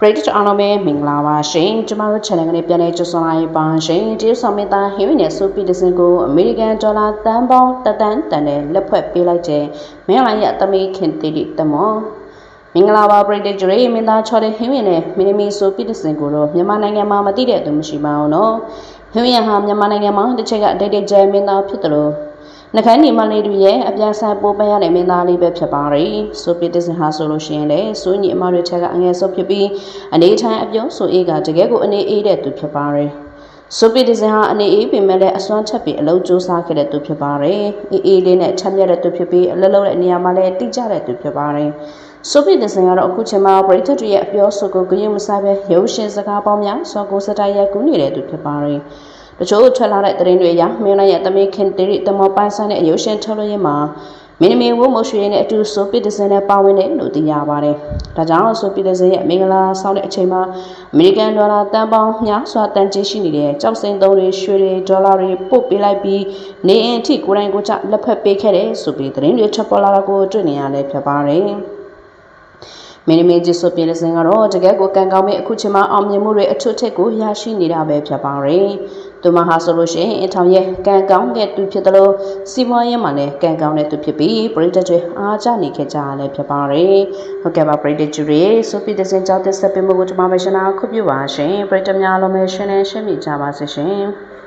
ပရိသတ်အားလုံးပဲမင်္ဂလာပါရှင်ကျမတို့ channel ကနေပြန်လည်ကြိုဆိုလိုက်ပါရှင်ဒီဆောင်မသားဟင်းဝင်နဲ့ဆိုပီတစင်ကိုအမေရိကန်ဒေါ်လာတန်ပေါင်းတသန်းတန်နဲ့လက်ဖွဲ့ပေးလိုက်တဲ့မင်းလာရဲ့အသမီးခင်တီတီတမောမင်္ဂလာပါပရိသတ်ကြရေမင်းသားချော်တဲ့ဟင်းဝင်နဲ့မင်းသမီးဆိုပီတစင်ကိုတော့မြန်မာနိုင်ငံမှာမသိတဲ့သူမရှိပါဘူးနော်ဟင်းဝင်ဟာမြန်မာနိုင်ငံမှာတစ်ချက်ကဒိတ်ဒိတ်ကျဲမင်းသားဖြစ်တယ်လို့ နှခမ်းညီမလေးတွေရဲ့အပြာဆိုင်ပိုးပန်းရတဲ့မင်းသားလေးပဲဖြစ်ပါတယ်။ဆိုပီတစင်ဟာဆိုလို့ရှိရင်လည်းစိုးညီအမတွေချက်ကအငယ်ဆုံးဖြစ်ပြီးအနေထိုင်အပြုံးဆိုအေးကတကယ်ကိုအနေအေးတဲ့သူဖြစ်ပါတယ်။ဆိုပီတစင်ဟာအနေအေးပင်မဲ့လည်းအစွမ်းထက်ပြီးအလုံးစူးစားခဲ့တဲ့သူဖြစ်ပါတယ်။အေးအေးလေးနဲ့ချက်မြက်တဲ့သူဖြစ်ပြီးအလုံးလုံးတဲ့နေရာမှာလည်းတိကျတဲ့သူဖြစ်ပါတယ်။ဆိုပီတစင်ကတော့အခုချိန်မှာပရိသတ်တွေရဲ့အပြောဆိုကိုဂရုမစိုက်ပဲရုပ်ရှင်စကားပေါင်းများစောကိုစတိုင်ရိုက်ကူးနေတဲ့သူဖြစ်ပါတယ်။ တချို့ထွက်လာတဲ့သတင်းတွေအရမင်းလိုက်ရဲ့တမင်ခင်တေရီတမောပိုင်းဆိုင်တဲ့အယုရှင်ထုတ်လို့ရမှာမင်းမင်းဝမိုးရွှေနဲ့အတူဆိုပီတစင်နဲ့ပါဝင်တယ်လို့သိရပါတယ်။ဒါကြောင့်ဆိုပီတစင်ရဲ့မင်္ဂလာဆောင်တဲ့အချိန်မှာအမေရိကန်ဒေါ်လာတန်ပေါင်းများစွာတန်ကြေးရှိနေတဲ့ကြောက်စိန်သုံးတွေရွှေတွေဒေါ်လာတွေပို့ပေးလိုက်ပြီးနေအင်အထိကိုယ်တိုင်ကိုယ်ကျလက်ဖက်ပေးခဲ့တယ်ဆိုပြီးသတင်းတွေထွက်ပေါ်လာတာကိုတွေ့နေရလဲဖြစ်ပါတယ်။မင်းမင်းကြီးဆိုပြည်လစင်ကတော့တကယ်ကိုကံကောင်းမဲ့အခုချိန်မှာအောင်မြင်မှုတွေအထွတ်ထက်ကိုရရှိနေတာပဲဖြစ်ပါတယ်။ သူမဟာဆိုလို့ရှိရင်အထောင်ရဲ့ကံကောင်းတဲ့သူဖြစ်တယ်လို့စီမွားရေးမှာလည်းကံကောင်းတဲ့သူဖြစ်ပြီးပရိသတ်တွေအားကျနေခဲ့ကြရလဲဖြစ်ပါတယ်။ဟုတ်ကဲ့ပါပရိသတ်တွေဆိုပြည်လစင်ကြောင့်တက်ဆက်ပေးမှုကိုကျွန်မပဲရှင်းတာခုပြုပါရှင်။ပရိသတ်များလုံးပဲရှင်းနေရှင်းပြကြပါစေရှင်။